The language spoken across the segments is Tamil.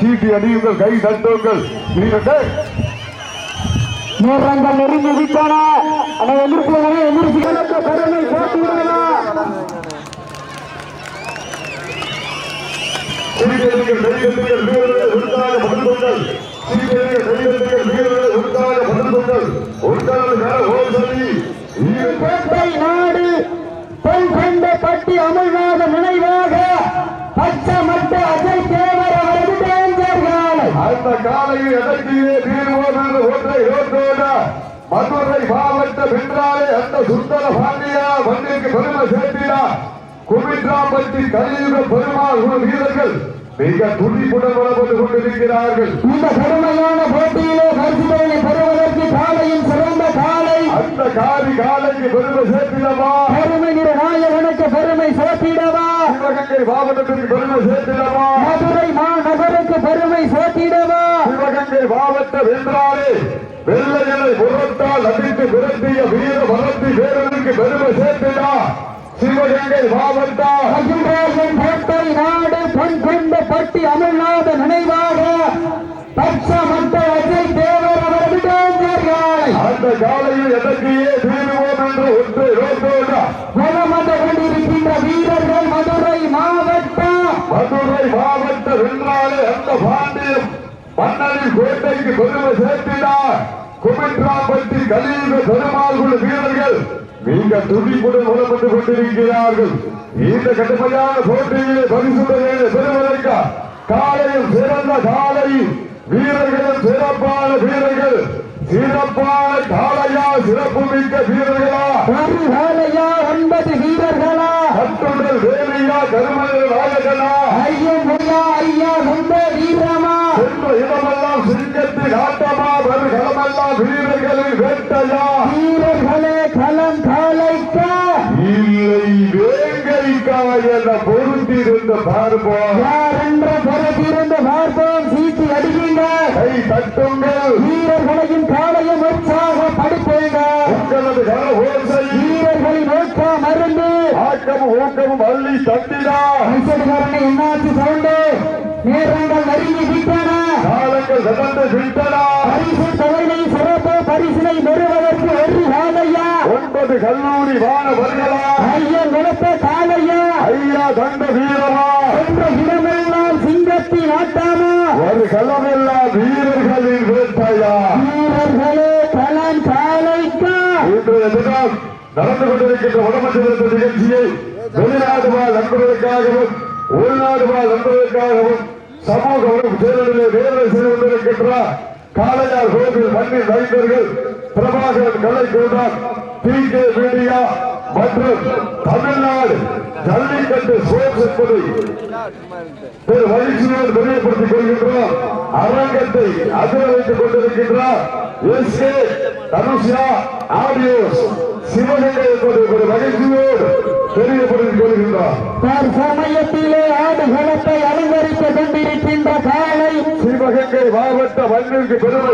சீட்டி அடியுங்கள் கை தட்டுங்கள். வீரர்கள் நேரங்கள் நெருங்கி விட்டன? அதை எதிர்ப்புகளை எதிர்ப்பு கோட்டை நாடு பெண் கொண்ட பட்டி அமல்நாத நினைவாக பச்சை மட்ட அஜய் டேஞ்சர்கள் அந்த காலையில் எதற்கியே தீர்வோம் என்று ஒன்றை யோசோட மதுரை மாவட்ட வென்றாலே அந்த சுந்தர பாண்டியா மண்ணிற்கு பெருமை சேர்த்தினா குமிட்ராம்பட்டி கலியுக பெருமாள் வீரர்கள் மிக துடிப்புடன் வளப்பட்டுக் கொண்டிருக்கிறார்கள். இந்த பெருமையான போட்டியிலே பரிசுகளை பெறுவதற்கு காலையின் சிறந்த அந்த காரி காலைக்கு பெருமை சேர்த்திடவா? பெருமை நிற நாயகனுக்கு பெருமை சேர்த்திடவா? சிவகங்கை மாவட்டத்திற்கு பெருமை சேர்த்திடவா? மதுரை மாநகருக்கு பெருமை சேர்த்திடவா? சிவகங்கை மாவட்ட வென்றாலே வெள்ளையனை புறத்தால் அடித்து விரட்டிய வீர வளர்த்தி வீரனுக்கு பெருமை சேர்த்திடா. சிவகங்கை மாவட்டம். நாடு பெண் கொண்ட பட்டி அமல்நாத நினைவாக காலையில் எதற்கையே தீருவோம் என்று ஒன்று ரோட்டோடா வலம் வந்து கொண்டிருக்கின்ற வீரர்கள் மதுரை மாவட்டம் மதுரை மாவட்ட வென்றாலே அந்த பாண்டியம் மன்னரின் கோட்டைக்கு பெருமை சேர்த்தினார். குமிட்ராம்பட்டி கலியுக பெருமாள் குழு வீரர்கள் மிக துடிப்புடன் உணர்ந்து கொண்டிருக்கிறார்கள். இந்த கடுமையான போட்டியிலே பரிசுகளை பெறுவதற்கு காலையில் சிறந்த காலை. வீரர்களும் சிறப்பான வீரர்கள் சிறப்பான காலையா சிறப்பு மிக்க வீரர்களா? ஒரு வேலையா ஒன்பது வீரர்களா? கட்டுடல் வேலையா கருமல நாயகனா ஐயன் ஐயா ஐயா சொந்த வீரமா? சென்ற இடமெல்லாம் சிங்கத்தின் ஆட்டமா வரும் களமெல்லாம் வீரர்களின் வேட்டையா? வீரர்களே களம் காலைக்கா. இல்லை வேங்கைக்கா என பொருத்திருந்த பார்ப்போம். யார் என்ற பிறப்பிருந்த பார்ப்போம். சீட்டி அடியுங்க. கை தட்டுங்கள். வீரர்களையும் காலையும் உற்சாக படிப்பேங்க உங்களது கர ஓசை வீரர்களின் நோக்க மருந்து. ஆக்கமும் ஊக்கமும் அள்ளி தட்டினா மைசூர்காரனை என்னாச்சு சவுண்டு நேரங்கள் நெருங்கி விட்டன. காலங்கள் கடந்து விட்டனா. பரிசு தொகையை சிறப்பு பரிசினை பெறுவதற்கு ஒரு காலையா ஒன்பது கல்லூரி மாணவர்களா ஐயன் நிலத்த காலையா? ஐயா வீரமா? என்ற இடமெல்லாம் சிங்கத்தின் ஆட்டாமா ஒரு களமெல்லாம் வீரர்களின் வேட்டையா? வீரர்களே களம் காலைக்கா? இன்றைய தினம் நடந்து கொண்டிருக்கின்ற உடம்பு நிகழ்ச்சியை வெளிநாடு வாழ் நண்பர்களுக்காகவும் உள்நாடு வாழ் நண்பர்களுக்காகவும் சமூக உறவு சேனலிலே வேலை செய்து கொண்டிருக்கின்ற காளையார் கோவில் மண்ணின் வைத்தர்கள் Prabhakaran Kalaikoodam T K media மற்றும் தமிழ்நாடு ஜல்லிக்கட்டு ஸ்போர்ட்ஸ் என்பதை திரு மகிழ்ச்சியோடு தெரியப்படுத்திக் கொள்கின்றோம் அரங்கத்தை அதிர வைத்துக் கொண்டிருக்கின்றார். S. K. Dhanusha audios Sivaganga என்பதை ஒரு மகிழ்ச்சியோடு தெரியப்படுத்திக் கொள்கின்றார். தற்சமயத்திலே ஆடுகளத்தை அலங்கரித்துக் கொண்டிருக்கின்ற காலை சிவகங்கை மாவட்ட மண்ணிற்கு பெருமை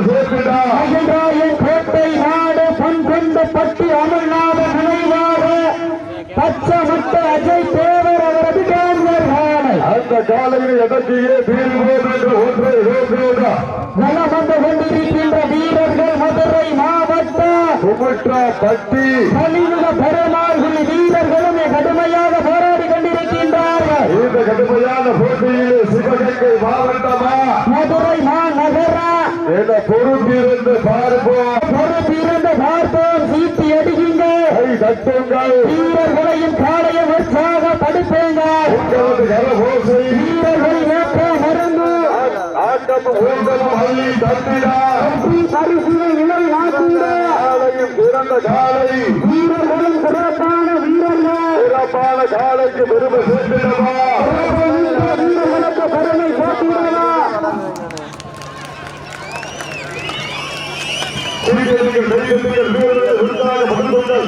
மகிழ்ராயன் கோட்டை நாடு பொன் கொண்ட பட்டி அமல்நாத நினைவாக பச்சை மட்ட அஜய் தேவர் அவரது கேந்தர் காலை. அந்த காலையில் எதற்கையே தீர்வோம் என்று ஒன்றை யோசியோடா நலம் வந்து கொண்டிருக்கின்ற வீரர்கள் மதுரை மாவட்டம் சுமித்ரா பட்டி. கலியுக பெருமாள்கள் வீரர்களும் கடுமையாக போராடி கொண்டிருக்கின்றார்கள். இந்த கடுமையான போட்டியிலே சிவகங்கை மாவட்டமா? மதுரை மாநகரா. என பொறுத்திருந்து பார்ப்போம். பொறுப்பிருந்த பார்ப்போம். சீட்டி அடியுங்க. கை தட்டுங்கள் வீரர்களையும் காலையும் உற்சாக படுப்பேங்க உங்களது கரகோசை. வீரர்கள் ஏற்ற மருந்து. ஆட்டமும் ஊர்வலம் அள்ளி தட்டினார் வெற்றி பரிசுகளை நிலை நாட்டுங்க காலையும் பிறந்த காலை. வீரர்களும் சிறப்பான வீரர்கள். சிறப்பான காலைக்கு பெருமை சிறப்புமிக்க வீரர்களுக்கு பெருமை போட்டியிடவா சீக்கிரங்கள் கையெழுத்துகள் வீரர்களை உறுதியாக பகிர்ந்துங்கள்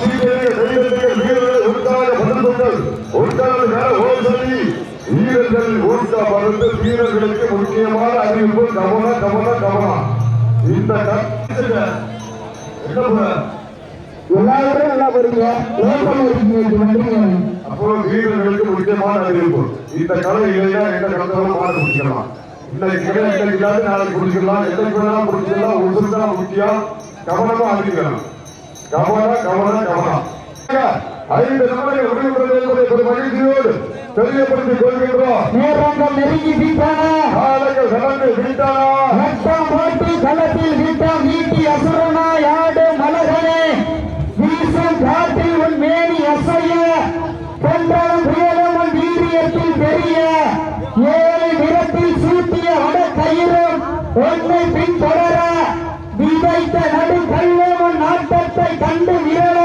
வீரர்களை வீரர்கள் மருந்து வீரர்களுக்கு முக்கியமான அறிவிப்பு கவன கவன கவனம். இந்த? எல்லாரும் நல்லா இருக்கீங்க அப்போ வீரர்களுக்கு முக்கியமான அறிவிப்பு. இந்த கலை இல்லையா எந்த கலந்தாலும் மாட பிடிக்கலாம் இன்னைக்கு நாளைக்கு குடிச்சிடலாம் எத்தனை வேணாலும் குடிச்சிடலாம் உசுறு தான் முக்கியம் கவனமா அடிக்கணும் கவனம் கவனம் கவனம். ஐந்து நபரை முடிவுறது என்பதை ஒரு மகிழ்ச்சியோடு தெரியப்படுத்திக் கொள்கின்றோம். நேரங்கள் நெருங்கி விட்டன? காலங்கள் கடந்து விட்டனா? வட்டம் போட்டு களத்தில் விட்டம் வீட்டி அசுரனா. கண்டு விரல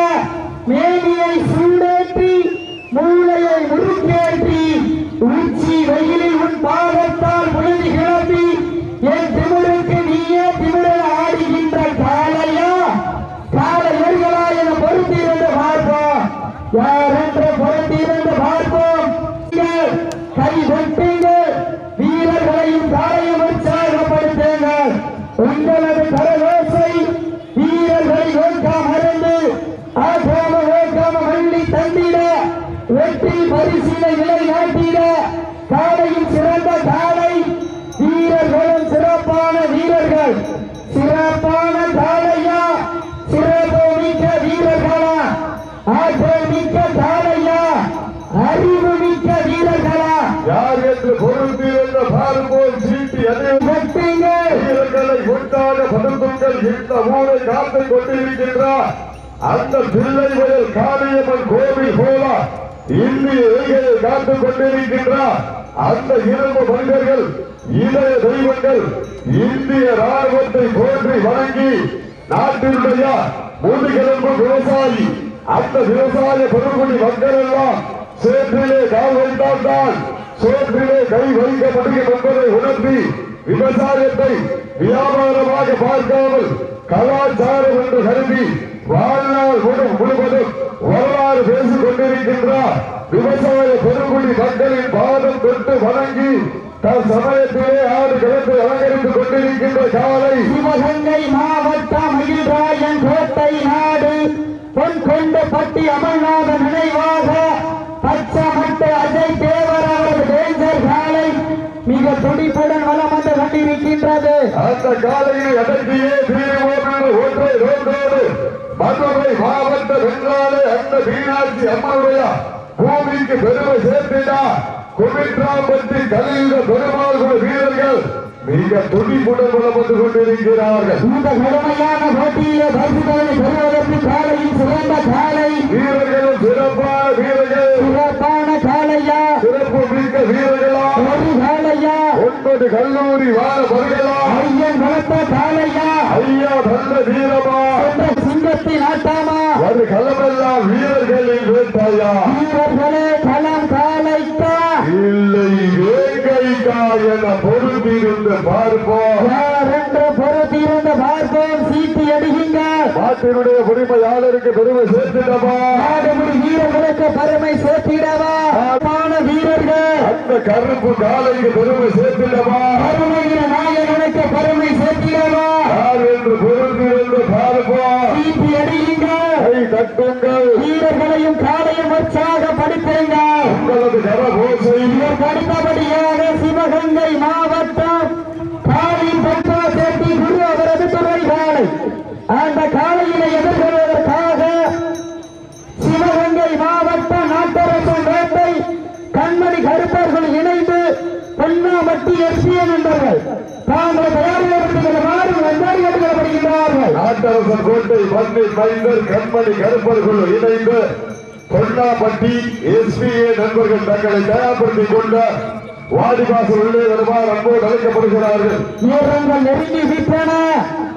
மேலியை சூடேற்றி மூளையை முறுக்கேற்றி உச்சி வெயிலில் உன் பாதத்தால் முழுதி கிளம்பி என் திமிருக்கு நீயே திமிர ஆடுகின்ற காலையா கால காலையர்களா என பொறுத்திருந்து பார்ப்போம். யார் என்று பொறுத்திருந்து பார்ப்போம்? வீரர்களை உண்டாக படுத்துங்கள் இந்த ஊரை காத்துக் கொண்டிருக்கின்றார். அந்த பிள்ளை வயல் காளியம்மன் கோவில் போல இந்திய எல்கையை காத்துக் கொண்டிருக்கின்றார். அந்த இரண்டு மனிதர்கள் இதய தெய்வங்கள் இந்திய ராணுவத்தை போற்றி வணங்கி நாட்டினுடைய முதுகெலும்பு விவசாயி அந்த விவசாய பெருங்குடி மக்கள் எல்லாம் சேற்றிலே கால் வைத்தால்தான் சோற்றிலே கை வைக்க முடியும் என்பதை உணர்த்தி விவசாயத்தை வியாபாரமாக பார்க்காமல் கலாச்சாரம் என்று கருதி வாழ்நாள் முழுவதும் வரலாறு பேசிக் கொண்டிருக்கின்றார். விவசாய பெருங்குடி மக்களின் பாதம் தொட்டு வணங்கி தன் சமயத்திலே ஆடு கிழக்கு அலங்கரித்துக் கொண்டிருக்கின்ற காலை சிவகங்கை மாவட்டம் மயில்ராயன் கோட்டை நாடு பொன் கொண்ட பட்டி அமல்நாத நினைவாக பச்சமட்டு அஜய் தேவர் டேஞ்சர் காலை மிக துடிப்புடன் வளம் வந்து கொண்டிருக்கின்றது. அந்த காலையை அடக்கியே தீர்வோடு ஒன்றை ரோட்டோடு மதுரை மாவட்ட வென்றாலே அந்த மீனாட்சி அம்மனுடைய பூமிக்கு பெருமை சேர்த்திடா குமித்ராம்பட்டி கலியுக பெருமாள் வீரர்கள் மிக துடிப்புடன் வந்து கொண்டிருக்கிறார்கள். இந்த கடுமையான போட்டியிலே பரிசுகளை பெறுவதற்கு காலையில் சிறந்த காலை. வீரர்களும் சிறப்பான வீரர்கள். சிறப்பான காலையா? சிறப்பு மிக்க வீரர்களா? ஒரு காலையா? ஒன்பது கல்லூரி வாழ வருகளா ஐயன் வளர்த்த காலையா? ஐயா நல்ல வீரமா? சிங்கத்தின் ஆட்டாமா? ஒரு களமெல்லாம் வீரர்களின் வேட்டையா? வீரர்களே களம் காலைக்கா இல்லை என பொறுத்திருந்து பார்ப்போம் யார் என்று பொறுத்திருந்து பார்ப்போம் சீட்டி நாட்டினுடைய பெருமை சேர்த்துட்டமா நாடுமுடி வீரர்களுக்கு பெருமை சேர்த்திடவா? வீரர்கள். அந்த கருப்பு காலைக்கு பெருமை அருமையில நாயகனுக்கு பெருமை சேர்த்திடவா? யார் என்று பொறுத்திருந்து பார்ப்போம். சீட்டி அடியுங்க கை தட்டுங்கள். வீரர்களையும் காலையும் உற்சாகப்படுத்துங்க உங்களது கரபோசை இதற்கு அடுத்தபடியாக சிவகங்கை மாவட்டம் காளி பட்டா சேர்த்தி குரு அவரது துறை காலை அந்த காலையினை எதிர்கொள்வதற்காக சிவகங்கை மாவட்டம் நாட்டரசன் வேட்டை கண்மணி கருப்பர்கள் இணைந்து பொன்னாமட்டி எஸ்பிஎன் என்பவர்கள் தாங்கள் தயாரிப்பிடுமாறு நன்றாக எடுக்கப்படுகின்றார்கள் நாட்டரசன் கோட்டை மண்ணை மைந்தர் கண்மணி கருப்பர்கள் இணைந்து பொன்னாப்பட்டி எஸ்பிஏ நண்பர்கள் தங்களை தயார்படுத்திக் கொண்ட வாடிவாசல் உள்ளே வருமாறு அன்போடு அழைக்கப்படுகிறார்கள். நேரங்கள் நெருங்கி விட்டன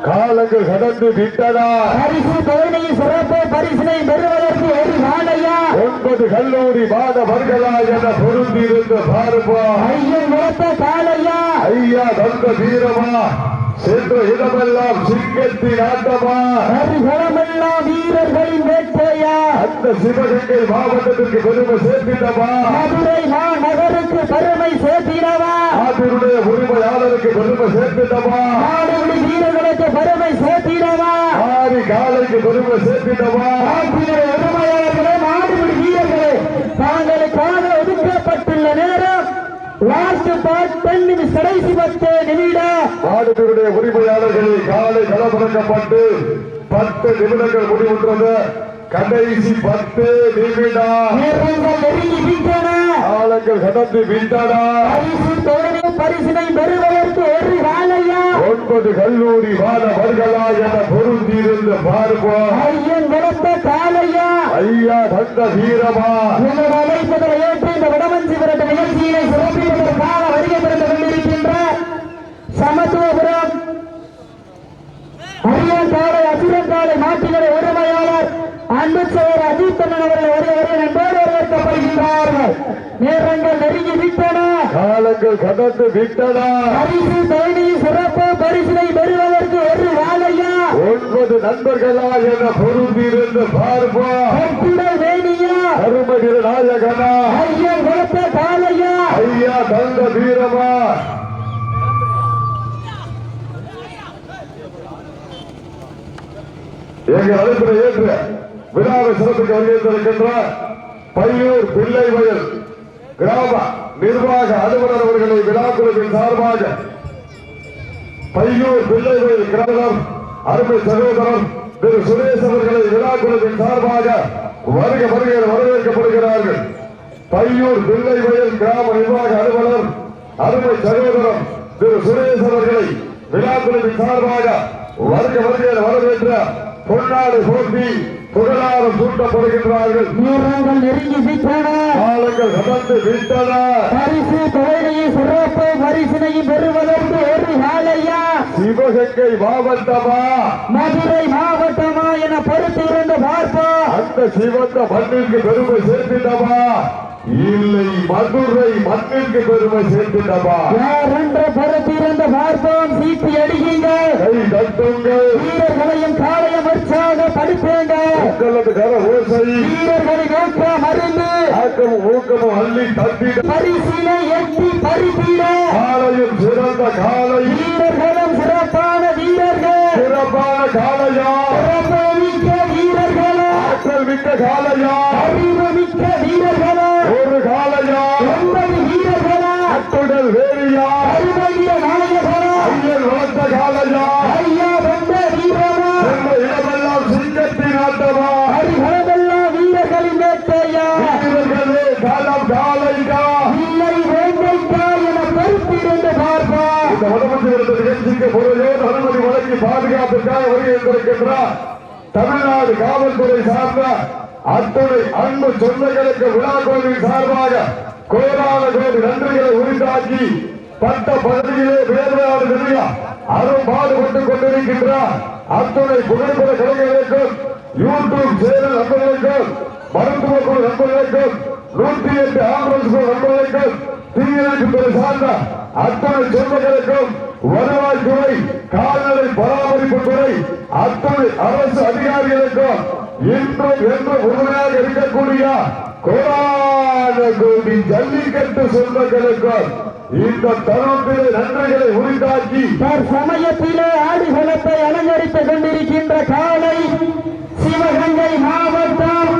காலங்கள் கடந்து விட்டனா பரிசு தொழிலை சிறப்பு பரிசினை பெறுவதற்கு ஒரு நாளையா ஒன்பது கல்லூரி மாணவர்களா என பொருந்திருந்து பார்ப்போம் ஐயன் வளர்த்த காலையா? ஐயா தந்த வீரமா? சென்ற இடமெல்லாம் சிங்கத்தின் ஆட்டமா? வீரர்களின் வேட்டையா அந்த சிவகங்கை மாவட்டத்திற்கு பெருமை சேர்த்திடமா மதுரை மாநகருக்கு பெருமை சேர்த்திடவா? நாட்டினுடைய உரிமையாளருக்கு பெருமை சேர்த்திடமா நாடுபடி வீரர்களுக்கு பெருமை சேர்த்திடவா? ஆறு காலைக்கு பெருமை சேர்த்திடமா நாட்டினுடைய உரிமையாளர்களே நாடுபடி வீரர்களே தாங்களுக்காக ஒதுக்கப்பட்டுள்ள நேரம். லாஸ்ட் பாட் டென் நிமிஷம் கடைசி பத்து நிமிடம். மாடுகளுடைய உரிமையாளர்களை காலை களமிறக்கப்பட்டு பத்து நிமிடங்கள் முடிவுற்றது. கடைசி பத்து நிமிடம். காலங்கள் கடந்து விட்டனா பரிசினை பெறுவதற்கு ஒரு காலையா ஒன்பது கல்லூரி மாணவர்களா என பொருந்திருந்து பார்ப்போம். ஐயன் வளர்த்த காலையா ஐயா தந்த வீரமா? உங்களோட அழைப்பதை ஏற்று இந்த வடமஞ்சி விரட்டு நிகழ்ச்சியினை சிறப்பிப்பதற்காக வருகை பிறந்து கொண்டிருக்கின்ற சமத்துவபுரம் அரியங்காலை அசுரங்காலை நாட்டினுடைய உரிமையாளர் அன்பு சோர் அஜித்தண்ணன் அவர்கள் வருகை வருகை நண்போடு வரவேற்கப்படுகின்றார்கள் நேரங்கள் நெருங்கி விட்டன. காலங்கள் கடந்து விட்டனா. பரிசு தேடி சிறப்பு பரிசினை பெறுவதற்கு ஒரு வேலையா ஒன்பது நண்பர்களா என பொருந்திருந்து பார்ப்போம். கட்டுடல் வேணியா? அருமகிர நாயகனா? ஐயன் கொடுத்த காலையா ஐயா தந்த வீரமா? எங்கள் அழைப்பினை ஏற்று. விழாவை சிறப்பிக்க வருகின்றிருக்கின்ற பையூர் பிள்ளை வயல் கிராம நிர்வாக அலுவலர் அவர்களை விழாக்குழுவின் சார்பாக பையூர் பிள்ளை வயல் கிராமம் அருமை சகோதரர் திரு சுரேஷ் அவர்களை விழாக்குழுவின் சார்பாக வருக வருக வரவேற்கப்படுகிறார்கள். பையூர் பிள்ளை வயல் கிராம நிர்வாக அலுவலர் அருமை சகோதரர் திரு சுரேஷ் அவர்களை விழாக்குழுவின் சார்பாக வருக வருக வரவேற்ற பொன்னாடு போட்டி புகழாரம் சூட்டப்படுகின்றார்கள் நேரங்கள் நெருங்கி விட்டன காலங்கள் கடந்து விட்டன. பரிசு தொழிலையும் சிறப்பு பரிசினையும் பெறுவதற்கு ஒரு வேலையா சிவகங்கை மாவட்டமா? மதுரை மாவட்டமா என பொறுத்து இருந்து பார்ப்போம். அந்த சிவந்த மண்ணிற்கு பெருமை சேர்த்திட்டமா? இல்லை மதுரை மண்ணிற்கு பெருமை சேர்த்திட்டமா யார் என்று பொறுத்து இருந்து பார்ப்போம் சீட்டி அடியுங்கள் கை தட்டுங்கள் வீரர்களையும் காலையும் உற்சாக படுத்துங்க. உங்களது கர ஓசை. வீரர்களின் ஊக்கம் மருந்து. ஆக்கமும் ஊக்கமும் அள்ளி தட்டிட. பரிசினை எட்டி பரிசீல காலையும் சிறந்த காலை வீரர்களும் சிறப்பான வீரர்கள். சிறப்பான காலையா சிறப்பு வீரர்களா. ஆற்றல் மிக்க காலையா மிக்க வீரர்களா? ஒரு காலையா ஒன்பது வீரர்களா? அத்துடல் வேலியா? அருமைய நாயகரா? ஐயன் வளர்த்த காலையா ஐயா வந்த வீரமா சென்ற இடமெல்லாம் சிங்கத்தின் ஆட்டமா ஹரிஹரமெல்லாம் வீரர்களின் வேட்டையா? வீரர்களே காலம் காலையா இல்லை வேண்டைக்கா என பொறுத்திருந்து பார்ப்போம் இந்த விருது நிகழ்ச்சிக்கு பொருளையோடு அனுமதி வழங்கி பாதுகாப்பிற்காக வருகின்றிருக்கின்றார் தமிழ்நாடு காவல்துறை சார்ந்த அத்துணை அன்பு சொந்தங்களுக்கு விழா கோவில் சார்பாக கோடான கோடி நன்றிகளை உரித்தாக்கி பட்ட பகுதியிலே வேறுபாடு நிலையா அரும் பாடுபட்டுக் கொண்டிருக்கின்றார் அத்துணை புகைப்பட கலைஞர்களுக்கும் யூடியூப் சேனல் நண்பர்களுக்கும் மருத்துவ குழு நண்பர்களுக்கும் நூற்றி எட்டு ஆம்புலன்ஸ் குழு நண்பர்களுக்கும் தீயணைப்பு துறை சார்ந்த அத்துணை சொந்தங்களுக்கும் வருவாய்த்துறை கால்நடை பராமரிப்பு துறை அத்துறை அரசு அதிகாரிகளுக்கும் இன்றும் என்றும் உறுதியாக இருக்கக்கூடிய கோடான கோடி ஜல்லிக்கட்டு சொந்தங்களுக்கும் இந்த தருணத்திலே நன்மைகளை உரித்தாக்கி தற்சமயத்திலே ஆடிகளத்தை அலங்கரித்துக் கொண்டிருக்கின்ற காலை சிவகங்கை மாவட்டம்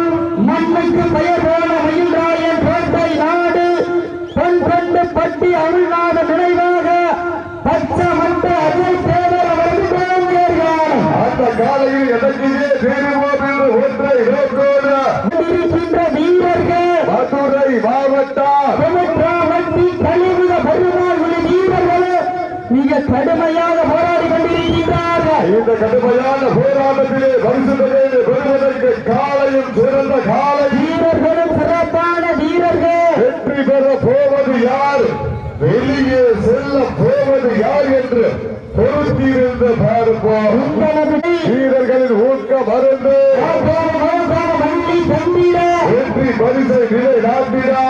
மண்ணுக்கு பெயர் போன மயில்ராயன் கோட்டை நாடு பொன் கொண்டு பட்டி அருள்நாத நினைவாக பச்சமட்டு அஜய் தேவர் அவர்கள் பேருகிறார் அந்த எனக்கிலே சேருவோம் என்று ஒன்றை நோக்கோடு இருக்கின்ற வீரர்கள் மதுரை சுமத்ராவட்டி கழிவுக பெருமாள் வீரர்கள் மிக கடுமையாக போராடி கொண்டிருக்கின்றார்கள். இந்த கடுமையான போராட்டத்திலே பரிசு பெறுவதற்கு காலையும் சிறந்த காலை. வீரர்களும் சிறப்பான வீரர்கள் வெற்றி பெற போவது யார் வெளியே செல்ல போவது யார் என்று பொருத்தியிருந்து பார்ப்போம் உங்களது வீரர்களின் ஊக்க மருந்து. வெற்றி பரிசை நிலை நாட்டிடா.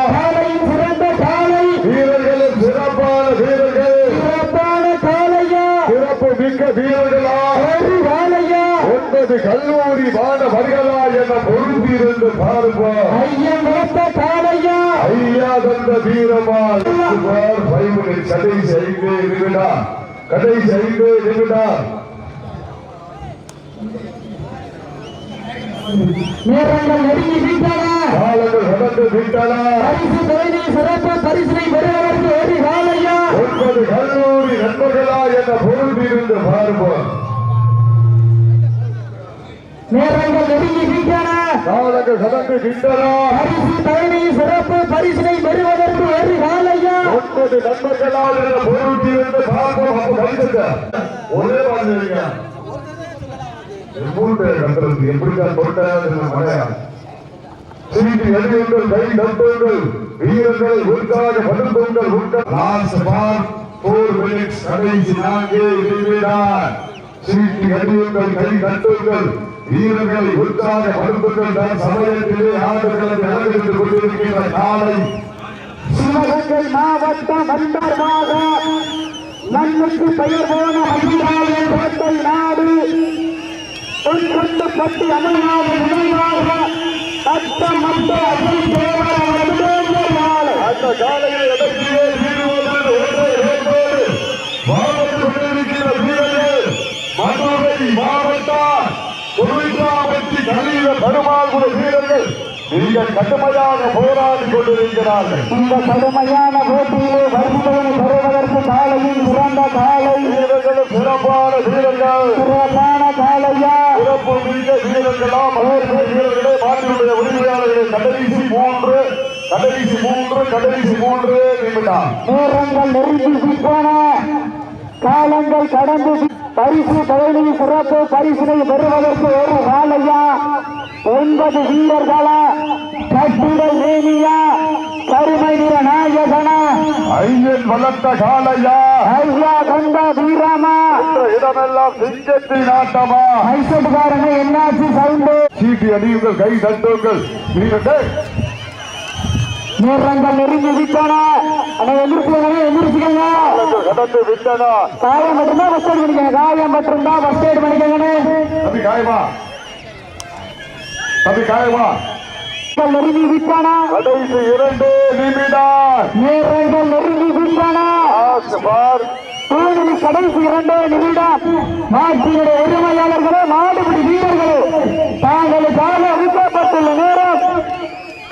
சிறந்த காலை. வீரர்களும் சிறப்பான வீரர்கள். சிறப்பான காலையா. சிறப்பு மிக்க வீரர்களா. ஒன்பது கல்லூரி மாணவர்களா என பொருந்தியிருந்து பார்ப்போம் காலையா ஐயா தந்த வீரமா ஃபைவ் மினிட்ஸ் கடைசி ஐந்து நிமிடா. கடைசி ஐந்து நிமிடா. நேரங்கள் நெருங்கி விட்டன காலங்கள் கடந்து விட்டன பரிசு தேடி சிறப்பு பரிசினை பெறுவதற்கு ஒரு காலையா? ஒன்பது கல்லூரி நண்பர்களா என்ற பொருள் இருந்து பார்ப்போம் நேரங்கள் நெருங்கி விட்டன காலங்கள் விட்டன பரிசு தேடி சிறப்பு பரிசினை பெறுவதற்கு ஒரு காலையா? ஒன்பது நண்பர்களா என்ற பொருள் இருந்து பார்ப்போம் அப்ப கழிச்சுங்க ஒரே மாதிரி மூணு பேர் கட்டுறது எப்படிதான் தொட்டாங்க மழையா சீட்டு எழுதுங்கள் கை தட்டுங்கள் வீரர்களை உற்சாக படுத்துங்கள் உட்க லாஸ்ட் பார் போர் மினிட்ஸ் கடைசி நான்கு இடைவெளிதான் சீட்டு எழுதுங்கள் கை தட்டுங்கள் வீரர்களை உற்சாக படுத்துங்கள் சமயத்திலே ஆடுகளை நடந்து கொண்டிருக்கின்ற காலை சிவகங்கை மாவட்டம் வண்டர்மாக மண்ணுக்கு பெயர் போன மகிழ்வாளர் நாடு. நினைவாக மத்த அவரது தேர்தல் நாளை அந்த காலையை அடக்கியே வீடுவதற்கு ஒன்றை வேண்டோடு வாழ்ந்து கொண்டிருக்கிற வீரர்கள் மதுரை மாவட்டம் திருவிழாவத்தி கலியில பெருமாள் குழு வீரர்கள் நீங்கள் கடுமையாக போராடி கொண்டிருக்கிறார்கள் இந்த கடுமையான போட்டியிலே வருகிறவனை பெறுவதற்கு காலையில் சிறந்த காலை. வீரர்களும் சிறப்பான வீரர்கள். சிறப்பான காலையா? சிறப்பு மிக்க வீரர்களா மகோத்சவ வீரர்களே மாற்றியுடைய உரிமையாளர்களை கடைசி மூன்று கடைசி மூன்று கடைசி மூன்று நிமிடம். நேரங்கள் நெருங்கி விட்டன காலங்கள் கடந்து பரிசு பழனி சிறப்பு பரிசினை பெறுவதற்கு ஒரு காலையா? ஒன்பது வீரர்களா? கட்டிடல் மேனியா கருமை நிற நாயகனா? ஐயன் வளர்த்த காலையா ஐயா கண்ட வீராமா இடமெல்லாம் சிங்கத்தின் ஆட்டமா மைசட்டுக்காரங்க என்னாச்சு சவுண்டு? சீட்டி அடியுங்கள் கை தட்டுங்கள். நெருங்கி விட்டன. கடந்து விட்டனா. காயம் மட்டும்தான் ஃபர்ஸ்ட் எய்ட் பண்ணிக்கங்க. காயம் மட்டும்தான் ஃபர்ஸ்ட் எய்ட் பண்ணிக்கங்கன்னு தம்பி காயமா? தம்பி காயமா? நேரங்கள் நெருங்கி விட்டன கடைசி இரண்டு நிமிடம். நேரங்கள் நெருங்கி விட்டன கடைசி இரண்டே நிமிடம். நாட்டினுடைய உரிமையாளர்களே நாடுபடி வீரர்களே தாங்களுக்காக ஒதுக்கப்பட்டுள்ள நேரம்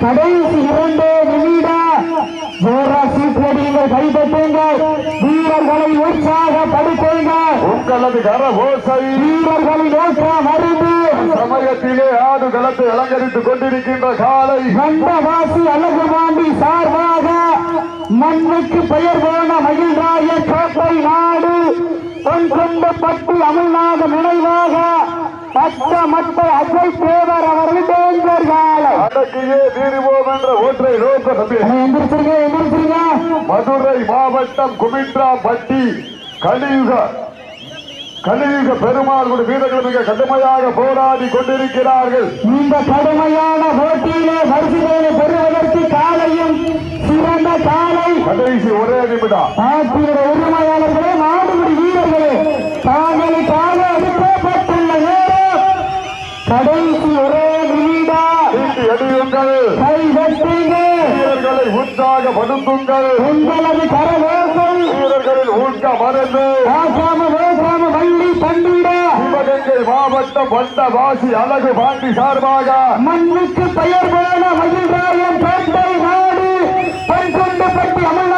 கடைசி இரண்டே நிமிடம் ஜோரா சீக்கிரடியுங்கள் கைப்பற்றுங்கள் வீரர்களை உற்சாகப்படுத்துங்கள். உங்களது கர ஓசை வீரர்களின் நோக்க மருந்து. சமயத்திலே ஆடு களத்தை அலங்கரித்துக் கொண்டிருக்கின்ற காலை. வண்டவாசி அழகுமாண்டி சார்பாக மண்ணுக்கு பெயர் போன மகிழ்ராய கோட்டை நாடு. பொன் கொண்ட பட்டி அமல்நாத நினைவாக பச்சமட்ட அஜய் தேவர் அவர்கள் காலை. அடக்கியே தீருவோம் என்ற ஒன்றை நோக்க தம்பி எந்திரிச்சிருங்க எந்திரிச்சிருங்க. மதுரை மாவட்டம் குமித்ரா பட்டி கலியுக கலியுக பெருமாள் குடி வீரர்கள் மிக கடுமையாக போராடி கொண்டிருக்கிறார்கள். இந்த கடுமையான போட்டியிலே பரிசுகளை பெறுவதற்கு காலையும் சிறந்த காலை. கடைசி ஒரே நிமிடம். உரிமையாளர்களே நாடுபடி வீரர்களே ஒன்றாக பதுங்குங்கள் உங்களது கரவேசல் வீரர்களில் ஊக்க மறந்து. பேசாம பேசாம வள்ளி பண்டிட. சிவகங்கை மாவட்ட வண்டவாசி அழகு பாண்டி சார்பாக. மண்ணுக்கு பெயர் போன மயில்ராயம் பேட்டை நாடு. பெண் கொண்டு பட்டி அமல